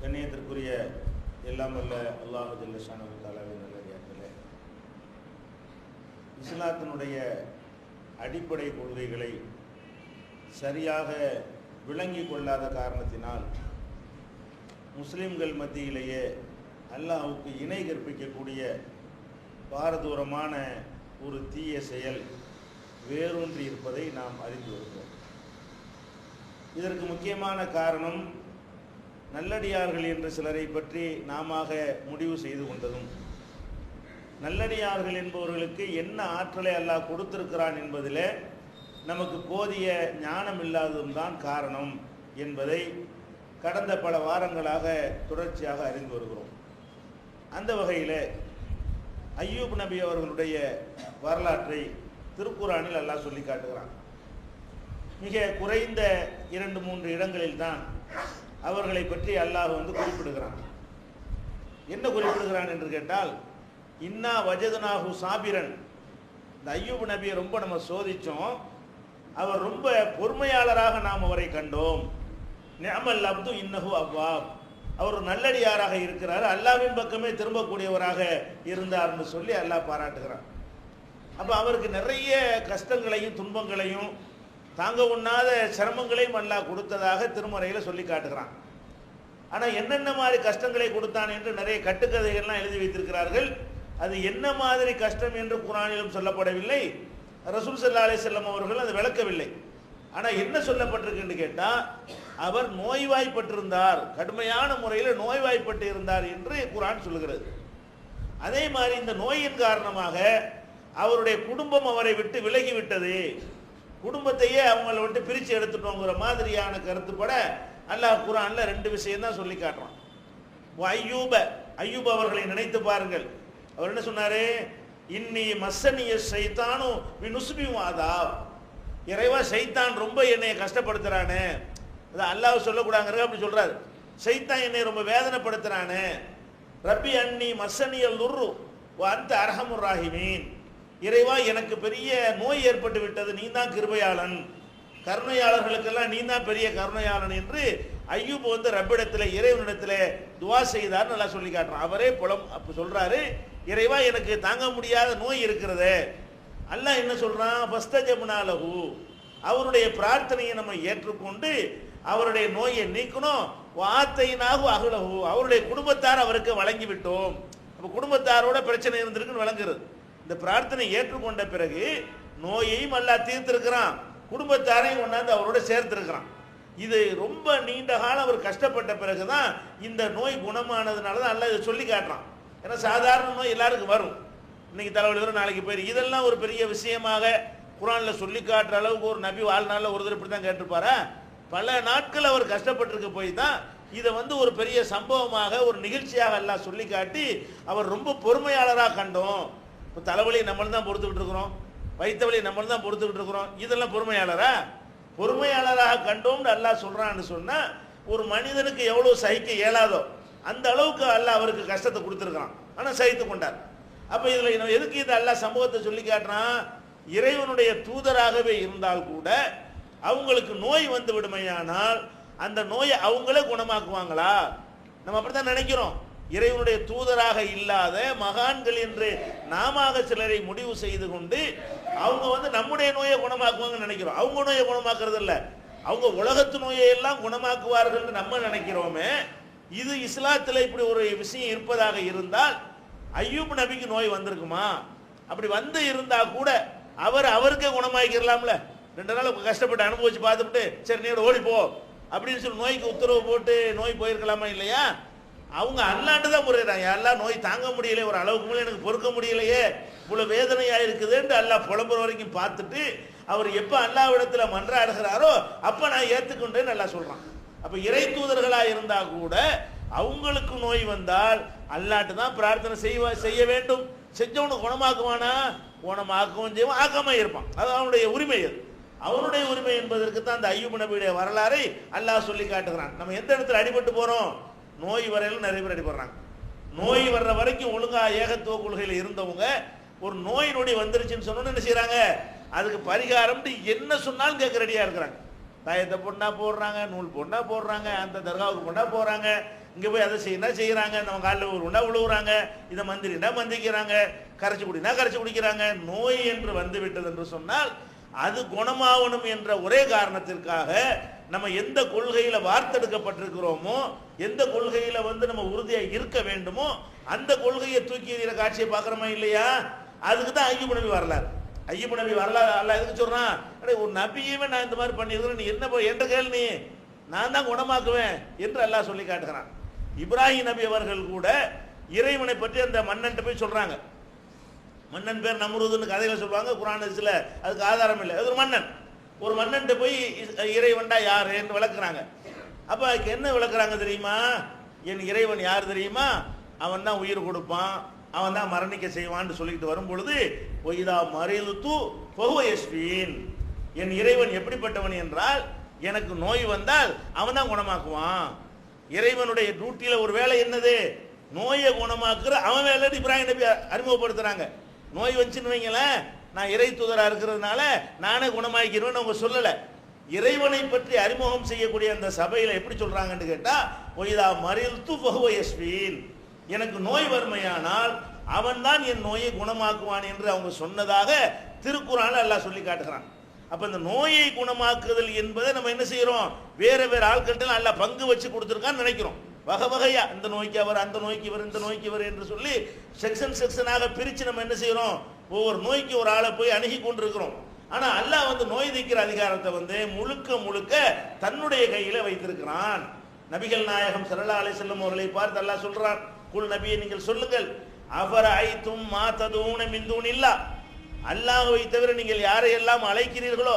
கண்ணியத்திற்குரிய எல்லாம் வல்ல அல்லாஹு ஜல்லஷானு தாலாவின் நல்லடியார்களே இஸ்லாத்தினுடைய அடிப்படை கொள்கைகளை சரியாக விளங்கி கொள்ளாத காரணத்தினால் முஸ்லிம்கள் மத்தியிலேயே அல்லாஹுக்கு இணை கற்பிக்கக்கூடிய பாரதூரமான ஒரு தீய செயல் வேரூன்றி இருப்பதை நாம் அறிந்து வருகிறோம். இதற்கு முக்கியமான காரணம் நல்லடியார்கள் என்று சிலரை பற்றி நாம முடிவு செய்து கொண்டதும் நல்லடியார்கள் என்பவர்களுக்கு என்ன ஆற்றலை அல்லாஹ் கொடுத்திருக்கிறான் என்பதில் நமக்கு போதிய ஞானம் இல்லாததும் தான் காரணம் என்பதை கடந்த பல வாரங்களாக தொடர்ச்சியாக அறிந்து வருகிறோம். அந்த வகையில் ஐயூப் நபி அவர்களுடைய வரலாற்றை திருக்குறானில் அல்லாஹ் சொல்லி காட்டுகிறான். மிக குறைந்த இரண்டு மூன்று இடங்களில் தான் அவர்களை பற்றி அல்லாஹ் வந்து குறிப்பிடுகிறான். என்ன குறிப்பிடுகிறான் என்று கேட்டால் இன்னா வஜதுனாஹு சாபிரன். இந்த ஐயூப் நபியை ரொம்ப நம்ம சோதித்தோம் அவர் ரொம்ப பொறுமையாளராக நாம் அவரை கண்டோம். நியமல் அப்து இன்னஹு அவ்வாப். அவர் நல்லடியாராக இருக்கிறார். அல்லாவின் பக்கமே திரும்பக்கூடியவராக இருந்தார்னு சொல்லி அல்லாஹ் பாராட்டுகிறான். அப்போ அவருக்கு நிறைய கஷ்டங்களையும் துன்பங்களையும் தாங்க உண்ணாத சிரமங்களையும் அல்லாஹ் கொடுத்ததாக திருமறையில் சொல்லி காட்டுகிறான். ஆனால் என்னென்ன மாதிரி கஷ்டங்களை கொடுத்தான் என்று நிறைய கட்டுக்கதைகள்லாம் எழுதி வைத்திருக்கிறார்கள். அது என்ன மாதிரி கஷ்டம் என்று குரானிலும் சொல்லப்படவில்லை. ரசூல் சல்லா அலி செல்லம் அவர்கள் அது விளக்கவில்லை. ஆனால் என்ன சொல்லப்பட்டிருக்குன்னு கேட்டால் அவர் நோய்வாய்ப்பட்டிருந்தார் கடுமையான முறையில் நோய்வாய்ப்பட்டு இருந்தார் என்று குரான் சொல்லுகிறது. அதே மாதிரி இந்த நோயின் காரணமாக அவருடைய குடும்பம் அவரை விட்டு விலகிவிட்டது குடும்பத்தையே அவங்கள விட்டு பிரித்து எடுத்துட்டோங்கிற மாதிரியான கருத்துப்பட அல்லாஹ் குரான்ல ரெண்டு விஷயம் தான் சொல்லி காட்டுறான். ஐயூப ஐயூப் அவர்களை நினைத்து பாருங்கள். அவர் என்ன சொன்னாரு? இன்னி மசனிய சைத்தானும் வினுசுபி வாதா இறைவா சைத்தான் ரொம்ப என்னை கஷ்டப்படுத்துறானே. அது அல்லாஹ் சொல்லக்கூடாங்க அப்படி சொல்றாரு. சைத்தான் என்னை ரொம்ப வேதனைப்படுத்துறானே. ரப்பி அன்னி மசனியல் துர்ரு அந்த அரஹமுர் ராஹிமீன். இறைவா எனக்கு பெரிய நோய் ஏற்பட்டு விட்டது நீ தான் கிருபையாளன். கருணையாளர்களுக்கெல்லாம் நீ தான் பெரிய கருணையாளன் என்று ஐயூப் வந்து ரப்பிடத்தில் இறைவனிடத்தில் துவா செய்தார் நல்லா சொல்லி காட்டுறான். அவரே புலம் அப்போ சொல்கிறாரு இறைவா எனக்கு தாங்க முடியாத நோய் இருக்கிறது. அல்ல என்ன சொல்கிறான் ஃபஸ்த ஜமுனாலகு அவருடைய பிரார்த்தனையை நம்ம ஏற்றுக்கொண்டு அவருடைய நோயை நீக்கணும். வார்த்தையினாக அகலகு அவருடைய குடும்பத்தார் அவருக்கு வழங்கி விட்டோம் அப்போ குடும்பத்தாரோட பிரச்சனை இருந்திருக்குன்னு வழங்குறது இந்த பிரார்த்தனை ஏற்றுக்கொண்ட பிறகு நோயையும் அல்லா தீர்த்திருக்கிறான். குடும்பத்தாரையும் கொண்டாந்து அவரோட சேர்த்துருக்கிறான். இது ரொம்ப நீண்ட காலம் அவர் கஷ்டப்பட்ட பிறகு தான் இந்த நோய் குணமானதுனால தான் நல்லா இதை சொல்லி காட்டுறான். ஏன்னா சாதாரண நோய் எல்லாருக்கும் வரும். இன்னைக்கு தலைவலி வரும் நாளைக்கு போயிரு. இதெல்லாம் ஒரு பெரிய விஷயமாக குரானில் சொல்லி காட்டுற அளவுக்கு ஒரு நபி வாழ்நாளில் ஒரு இப்படி தான் கேட்டிருப்பாரா? பல நாட்கள் அவர் கஷ்டப்பட்டிருக்க போய் தான் இதை வந்து ஒரு பெரிய சம்பவமாக ஒரு நிகழ்ச்சியாக எல்லாம் சொல்லி காட்டி அவர் ரொம்ப பொறுமையாளராக கண்டோம். இப்போ தலைவலியை நம்மளும் தான் பொறுத்துக்கிட்டு இருக்கிறோம். வைத்த வலி தான் பொறுத்துக்கிட்டு இருக்கிறோம். இதெல்லாம் பொறுமையாளரா? பொறுமையாளராக கண்டோம்னு அல்லாஹ் சொல்கிறான்னு சொன்னால் ஒரு மனிதனுக்கு எவ்வளோ சகிக்க இயலாதோ அந்த அளவுக்கு அல்லாஹ் அவருக்கு கஷ்டத்தை கொடுத்துருக்கான் ஆனால் சகித்து கொண்டார். அப்போ இதில் எதுக்கு இது அல்லாஹ் சமூகத்தை சொல்லி காட்டுறான்? இறைவனுடைய தூதராகவே இருந்தால் கூட அவங்களுக்கு நோய் வந்து விடுமையானால் அந்த நோயை அவங்களே குணமாக்குவாங்களா? நம்ம அப்படித்தான் நினைக்கிறோம். இறைவனுடைய தூதராக இல்லாத மகான்கள் என்று நாம சிலரை முடிவு செய்து கொண்டு அவங்க வந்து நம்முடைய நோயை குணமாக்குவாங்கன்னு நினைக்கிறோம். அவங்க நோயை குணமாக்குறது இல்லை அவங்க உலகத்து நோயை எல்லாம் குணமாக்குவார்கள் நம்ம நினைக்கிறோமே. இது இஸ்லாத்தில் இப்படி ஒரு விஷயம் இருப்பதாக இருந்தால் ஐயூப் நபிக்கு நோய் வந்திருக்குமா? அப்படி வந்து இருந்தா கூட அவர் அவருக்கே குணமாக்கிடலாம்ல. ரெண்டு நாள் கஷ்டப்பட்டு அனுபவிச்சு பார்த்துட்டு சரி நீ ஓடி போ அப்படின்னு சொல்லி நோய்க்கு உத்தரவு போட்டு நோய் போயிருக்கலாமா இல்லையா? அவங்க அல்லாண்டு தான் முறையிறாங்க எல்லாம் நோய் தாங்க முடியல ஒரு அளவுக்கு மேலே எனக்கு பொறுக்க முடியலையே இவ்வளோ வேதனையாக இருக்குதுன்ட்டு அல்லா புலம்புற வரைக்கும் பார்த்துட்டு அவர் எப்போ அல்லாவிடத்துல மன்றாடுகிறாரோ அப்போ நான் ஏற்றுக்கொண்டேன்னு நல்லா சொல்கிறான் அப்போ இறை தூதர்களாக இருந்தால் கூட அவங்களுக்கு நோய் வந்தால் அல்லாட்டு தான் பிரார்த்தனை செய்வ செய்ய வேண்டும். செஞ்சவனு குணமாக்குவானா? குணமாக்கவும் செய்வோம் ஆக்கமாக இருப்பான். அது அவனுடைய உரிமை அது. அவனுடைய உரிமை என்பதற்கு தான் அந்த ஐயூப் நபியுடைய வரலாறை அல்லாஹ் சொல்லி காட்டுகிறான். நம்ம எந்த இடத்துல அடிபட்டு போகிறோம் நோய் வரையில நிறைய பேர் அடிபடுறாங்க. நோய் வர்ற வரைக்கும் ஒழுங்கா ஏகத்துவ கொள்கையில் இருந்தவங்க ஒரு நோய் நொடி வந்துருச்சுன்னு சொன்னோன்னு என்ன செய்கிறாங்க அதுக்கு பரிகாரம்ட்டு என்ன சொன்னாலும் கேட்க ரெடியாக இருக்கிறாங்க. தாயத்தை பொண்ணா போடுறாங்க நூல் பொண்ணா போடுறாங்க அந்த தர்காவுக்கு பொண்ணா போகிறாங்க இங்கே போய் அதை செய்யணும் செய்கிறாங்க நம்ம காலில் ஒரு உணவு விழுவுறாங்க இதை மந்திரினா மந்திக்கிறாங்க கரைச்சி குடினா கரைச்சி குடிக்கிறாங்க. நோய் என்று வந்து விட்டது என்று சொன்னால் அது குணமாகணும் என்ற ஒரே காரணத்திற்காக நம்ம எந்த கொள்கையில வார்த்தெடுக்கப்பட்டிருக்கிறோமோ எந்த கொள்கையில வந்து நம்ம உறுதியா இருக்க வேண்டுமோ அந்த கொள்கையை தூக்கி எறிகிற காட்சியை பார்க்குறோமா இல்லையா? அதுக்கு தான் ஐயப்ப நபி வரலாறு. ஐயப்ப நபி வரலாறு அல்ல எதுக்கு சொல்றான்? அடே ஒரு நபியுமே நான் இந்த மாதிரி பண்ணியிருக்கிறேன் நீ என்ன போய் என்ற கேள் நீ. நான் தான் குணமாக்குவேன் என்று அல்லாஹ் சொல்லி காட்டுகிறான். இப்ராஹிம் நபி அவர்கள் கூட இறைவனை பற்றி அந்த மன்னன்ட்ட போய் சொல்றாங்க. மன்னன் பேர் நம்ருதுன்னு கதையில சொல்லுவாங்க குரான் அதுக்கு ஆதாரம் இல்லை. அது ஒரு மன்னன். ஒரு மன்னன்ட்டு போய் இறைவன்டா யார் என்று விளக்குறாங்க. அப்போ அதுக்கு என்ன விளக்குறாங்க தெரியுமா? என் இறைவன் யார் தெரியுமா? அவன் தான் உயிர் கொடுப்பான் அவன் தான் மரணிக்க செய்வான்னு சொல்லிட்டு வரும் பொழுது ஒய்தா தூ பகுவயஸ்வீன் என் இறைவன் எப்படிப்பட்டவன் என்றால் எனக்கு நோய் வந்தால் அவன் தான் குணமாக்குவான். இறைவனுடைய டியூட்டியில் ஒரு வேலை என்னது? நோயை குணமாக்குற அவன் வேலை இப்ராஹிம் நபி அறிமுகப்படுத்துறாங்க. நோய் வச்சுன்னு வைங்களேன். நான் இறை தூதராக இருக்கிறதுனால நானே குணமாக்கிறேன்னு அவங்க சொல்லலை. இறைவனை பற்றி அறிமுகம் செய்யக்கூடிய அந்த சபையில எப்படி சொல்றாங்கன்னு கேட்டா ஒய்தா மறில் எனக்கு நோய் வறுமையானால் அவன்தான் என் நோயை குணமாக்குவான் என்று அவங்க சொன்னதாக திருக்குறான் எல்லாம் சொல்லி காட்டுகிறான். அப்ப இந்த நோயை குணமாக்குதல் என்பதை நம்ம என்ன செய்யறோம்? வேற வேற ஆட்கள்கிட்ட நல்லா பங்கு வச்சு கொடுத்துருக்கான்னு நினைக்கிறோம். வகை வகையா இந்த நோய்க்கு அவர் அந்த நோய்க்கு இவர் இந்த நோய்க்கு இவர் என்று சொல்லி செக்ஷன் செக்ஷனாக பிரித்து நம்ம என்ன செய்கிறோம் ஒவ்வொரு நோய்க்கு ஒரு ஆளை போய் அணுகி கொண்டிருக்கிறோம். ஆனால் அல்லாஹ் வந்து நோய் தீக்கிற அதிகாரத்தை வந்து முழுக்க முழுக்க தன்னுடைய கையில் வைத்திருக்கிறான். நபிகள் நாயகம் ஸல்லல்லாஹு அலைஹி செல்லும் அவர்களை பார்த்து அல்லாஹ் சொல்றான் குல் நபியை நீங்கள் சொல்லுங்கள் அவர் ஐத்தும் மாத்ததூன மிந்தூன் இல்லா தூனில்லா தவிர நீங்கள் யாரையெல்லாம் அழைக்கிறீர்களோ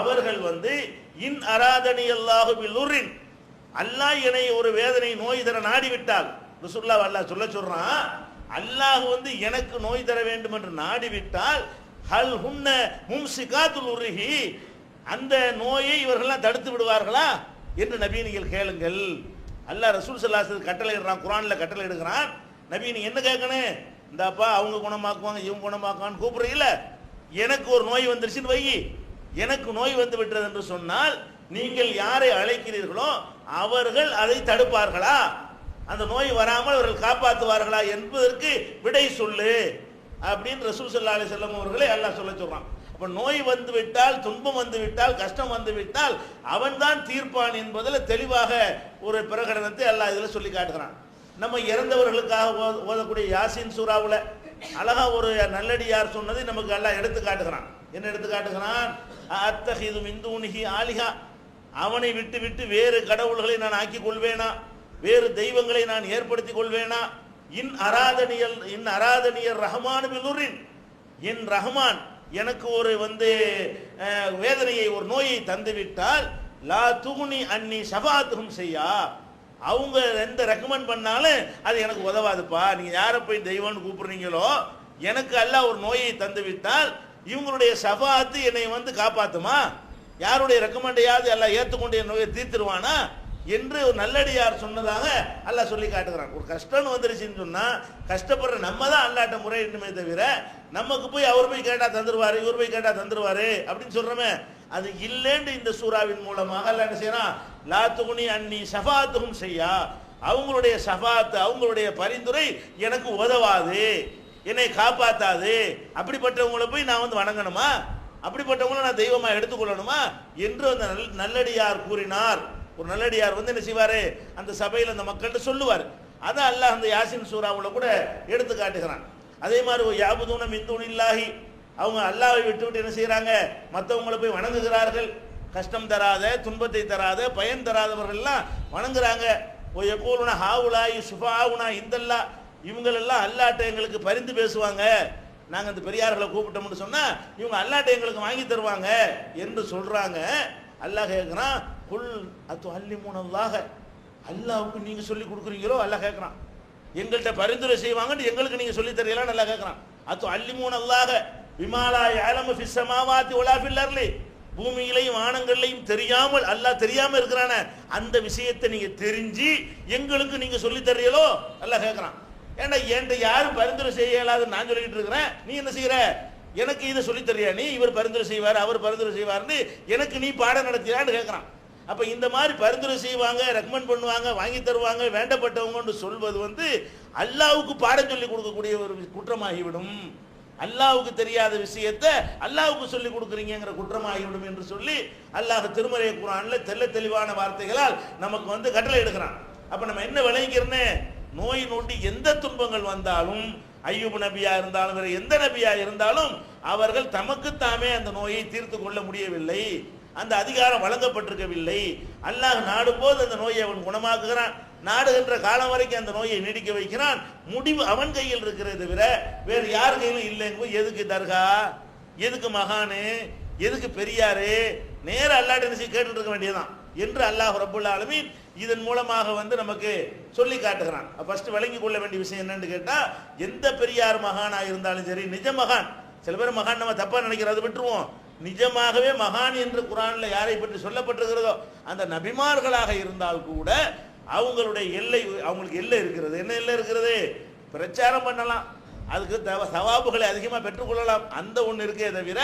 அவர்கள் வந்து இன் அராதனி அல்லாஹு பில்லுரின் அல்லாஹ் என்னை ஒரு வேதனை நோய் தர நாடி விட்டால் ருசுல்லா அல்லாஹ் சொல்ல சொல்றான் அல்லாஹ் வந்து எனக்கு நோய் தர வேண்டும் என்று நாடி விட்டால் ஹல் ஹுன்ன மும்சிகாத்துல் உருகி அந்த நோயை இவர்கள்லாம் தடுத்து விடுவார்களா? என்று நபீனிகள் கேளுங்கள். அல்லாஹ் ரசூல் சல்லாஸ் கட்டளை இடுறான் குரானில் கட்டளை எடுக்கிறான் நபி என்ன கேட்கணும் இந்தாப்பா அவங்க குணமாக்குவாங்க இவங்க குணமாக்குவான்னு கூப்பிடுறீங்கள எனக்கு ஒரு நோய் வந்துருச்சுன்னு வை எனக்கு நோய் வந்து விட்டது என்று சொன்னால் நீங்கள் யாரை அழைக்கிறீர்களோ அவர்கள் அதை தடுப்பார்களா? அந்த நோய் வராமல் அவர்கள் காப்பாற்றுவார்களா என்பதற்கு விடை சொல்லு அப்படின்னு ரசூல் சல்லா அலி செல்லம் அவர்களை எல்லாம் சொல்ல சொல்றான். அப்ப நோய் வந்து விட்டால் துன்பம் வந்து விட்டால் கஷ்டம் வந்து விட்டால் அவன்தான் தீர்ப்பான் என்பதில் தெளிவாக ஒரு பிரகடனத்தை எல்லாம் இதில் சொல்லி காட்டுகிறான். நம்ம இறந்தவர்களுக்காக ஓதக்கூடிய யாசின் சூறாவில் அழகா ஒரு நல்லடியார் சொன்னதை நமக்கு எல்லாம் எடுத்து காட்டுகிறான். என்ன எடுத்து காட்டுகிறான்? அத்தஹிது மிந்தூனிஹி ஆலிகா அவனை விட்டு விட்டு வேறு கடவுள்களை நான் ஆக்கிக் கொள்வேனா? வேறு தெய்வங்களை நான் ஏற்படுத்திக் கொள்வேனா? இன் அராதனியல் இன் அராதனியர் ரஹமான் பிலுரின் என் ரஹ்மான் எனக்கு ஒரு வந்து வேதனையை ஒரு நோயை தந்துவிட்டால் லா துகுனி அன்னி ஷபாத்துகும் செய்யா அவங்க எந்த ரெக்கமெண்ட் பண்ணாலும் அது எனக்கு உதவாதுப்பா. நீங்கள் யாரை போய் தெய்வம்னு கூப்பிடுறீங்களோ எனக்கு அல்ல ஒரு நோயை தந்துவிட்டால் இவங்களுடைய சபாத்து என்னை வந்து காப்பாத்துமா? யாருடைய ரெக்கமெண்டையாவது எல்லாம் ஏற்றுக்கொண்டு என் நோயை தீர்த்துருவானா? என்று ஒரு நல்லடியார் சொன்னதாக அல்லாஹ் சொல்லி காட்டுகிறான். ஒரு கஷ்டம்னு வந்துருச்சுன்னு சொன்னால் கஷ்டப்படுற நம்ம தான் அல்லாட்ட முறையிடுமே தவிர நமக்கு போய் அவர் போய் கேட்டால் தந்துருவாரு இவர் போய் கேட்டால் தந்துருவாரு அப்படின்னு சொல்கிறோமே அது இல்லைன்னு இந்த சூறாவின் மூலமாக அல்ல என்ன செய்யறான்? லாத்துகுனி அன்னி ஷஃபாத்துகும் செய்யா அவங்களுடைய சஃபாத்து அவங்களுடைய பரிந்துரை எனக்கு உதவாது என்னை காப்பாத்தாது. அப்படிப்பட்டவங்களை போய் நான் வந்து வணங்கணுமா? அப்படிப்பட்டவங்கள நான் தெய்வமா எடுத்துக்கொள்ளணுமா? என்று அந்த நல்- நல்லடியார் கூறினார். ஒரு நல்லடியார் வந்து என்ன செய்வாரு? அந்த சபையில் அந்த மக்கள்கிட்ட சொல்லுவார். அதை அல்லாஹ் அந்த யாசின் சூறாவுல கூட எடுத்து காட்டுகிறான். அதே மாதிரி ஒரு யாபுதூன மிந்தூன் இல்லாஹி அவங்க அல்லாவை விட்டுவிட்டு என்ன செய்கிறாங்க மற்றவங்களை போய் வணங்குகிறார்கள். கஷ்டம் தராத துன்பத்தை தராத பயன் தராதவர்கள்லாம் வணங்குறாங்க. ஓ எப்போலுனா ஹாவுலாயி சுஃபாவுனா இந்தல்லா. இவங்களெல்லாம் அல்லாட்ட எங்களுக்கு பரிந்து பேசுவாங்க. நாங்க அந்த பெரியார்களை கூப்பிட்டோம்னு சொன்னா இவங்க அல்லாட்ட எங்களுக்கு வாங்கி தருவாங்க என்று சொல்றாங்க. அல்லாஹ் கேட்கிறான் குல் அத்து அல்லி மூணல்லாக அல்லாவுக்கு நீங்க சொல்லி கொடுக்குறீங்களோ அல்லாஹ் கேட்கிறான் எங்கள்கிட்ட பரிந்துரை செய்வாங்கன்னு எங்களுக்கு நீங்க சொல்லி தரீங்களா நல்லா கேட்கிறான் அத்து அல்லி மூணல்லாக விமாலா யாலம ஃபிஸ்ஸமாவாத்தி ஒலா ஃபில்லர்லி பூமியிலையும் வானங்கள்லையும் தெரியாமல் அல்லாஹ் தெரியாம இருக்கிறான அந்த விஷயத்தை நீங்க தெரிஞ்சு எங்களுக்கு நீங்க சொல்லி தரீங்களோ அல்லாஹ் கேட்கிறான் ஏன்டா என்கிட்ட யாரும் பரிந்துரை செய்ய இயலாதுன்னு நான் சொல்லிட்டு இருக்கிறேன். நீ என்ன செய்யற? எனக்கு இதை சொல்லித் தரியா நீ? இவர் பரிந்துரை செய்வார் அவர் பரிந்துரை செய்வார்னு எனக்கு நீ பாடம் நடத்தியான்னு கேட்குறான் அப்போ இந்த மாதிரி பரிந்துரை செய்வாங்க ரெக்கமெண்ட் பண்ணுவாங்க வாங்கி தருவாங்க வேண்டப்பட்டவங்கன்னு சொல்வது வந்து அல்லாவுக்கு பாடம் சொல்லி கொடுக்கக்கூடிய ஒரு குற்றமாகிவிடும். அல்லாவுக்கு தெரியாத விஷயத்தை அல்லாவுக்கு சொல்லி கொடுக்குறீங்கிற குற்றமாகிவிடும் என்று சொல்லி அல்லாஹ் திருமறை குரான்ல தெள்ள தெளிவான வார்த்தைகளால் நமக்கு வந்து கட்டளை எடுக்கிறான். அப்ப நம்ம என்ன விளங்கிக்கிறேன்னு நோய் நோண்டி எந்த துன்பங்கள் வந்தாலும் ஐயூப் நபியா இருந்தாலும் வேற எந்த நபியா இருந்தாலும் அவர்கள் தமக்குத்தாமே அந்த நோயை தீர்த்து கொள்ள முடியவில்லை. அந்த அதிகாரம் வழங்கப்பட்டிருக்கவில்லை. அல்லாஹ் நாடும் போது அந்த நோயை அவன் குணமாக்குகிறான். நாடுகின்ற காலம் வரைக்கும் அந்த நோயை நீடிக்க வைக்கிறான். முடிவு அவன் கையில் இருக்கிறத தவிர வேறு யார் கையிலும் இல்லைங்க எதுக்கு தர்கா? எதுக்கு மகானு? எதுக்கு பெரியாரு? நேர அல்லாட்ட கேட்டுட்டு இருக்க வேண்டியதுதான். என்று அல்லாஹ் ரபுல்லா ஆலமீன் இதன் மூலமாக வந்து நமக்கு சொல்லி காட்டுகிறான். ஃபர்ஸ்ட் விளங்கி கொள்ள வேண்டிய விஷயம் என்னன்னு கேட்டா எந்த பெரியார் மகானா இருந்தாலும் சரி நிஜ மகான். சில பேர் மகான் நம்ம தப்பா நினைக்கிறத விட்டுருவோம். நிஜமாகவே மகான் என்று குரான்ல யாரை பற்றி சொல்லப்பட்டிருக்கிறதோ அந்த நபிமார்களாக இருந்தால் கூட அவங்களுடைய எல்லை அவங்களுக்கு எல்லை இருக்கிறது. என்ன எல்லை இருக்கிறது? பிரச்சாரம் பண்ணலாம். அதுக்கு தவ சவாபுகளை அதிகமாக பெற்றுக்கொள்ளலாம். அந்த ஒன்று இருக்கே தவிர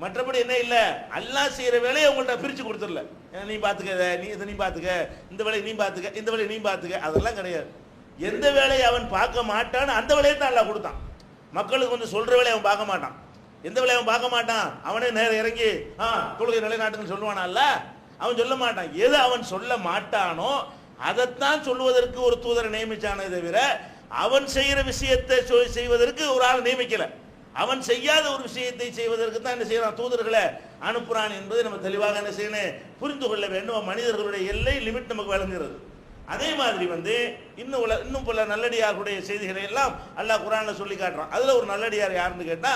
மற்றபடி என்ன இல்லை? அல்லாஹ் செய்கிற வேலையை உங்கள்கிட்ட பிரித்து கொடுத்துடல. ஏன்னா, நீ பார்த்துக்க இதை, நீ இதை நீ பார்த்துக்க இந்த வேலையை நீ பார்த்துக்க இந்த வேலையை நீ பார்த்துக்க அதெல்லாம் கிடையாது. எந்த வேலையை அவன் பார்க்க மாட்டான்னு அந்த வேலையை தான் அல்லாஹ் கொடுத்தான். மக்களுக்கு வந்து சொல்கிற வேலையை அவன் பார்க்க மாட்டான். எந்த வேலையை அவன் பார்க்க மாட்டான்? அவனே நேரம் இறங்கி ஆ தொழுகை நிலைநாட்டுன்னு சொல்லுவானால்ல அவன் சொல்ல மாட்டான். எது அவன் சொல்ல மாட்டானோ அதைத்தான் சொல்லுவதற்கு ஒரு தூதரை நியமிச்சானே தவிர அவன் செய்கிற விஷயத்தை சொ- செய்வதற்கு ஒரு ஆள் நியமிக்கலை. அவன் செய்யாத ஒரு விஷயத்தை செய்வதற்கு தான் என்ன செய்யறான்? தூதர்களை அனுப்புறான் என்பதை நம்ம தெளிவாக என்ன செய்யணும் புரிந்து கொள்ள வேண்டும். மனிதர்களுடைய எல்லை லிமிட் நமக்கு வழங்குகிறது. அதே மாதிரி வந்து இன்னும் உல இன்னும் பல நல்லடியார்களுடைய செய்திகளை எல்லாம் அல்லாஹ் குரான்ல சொல்லி காட்டுறான். அதுல ஒரு நல்லடியார் யாருன்னு கேட்டா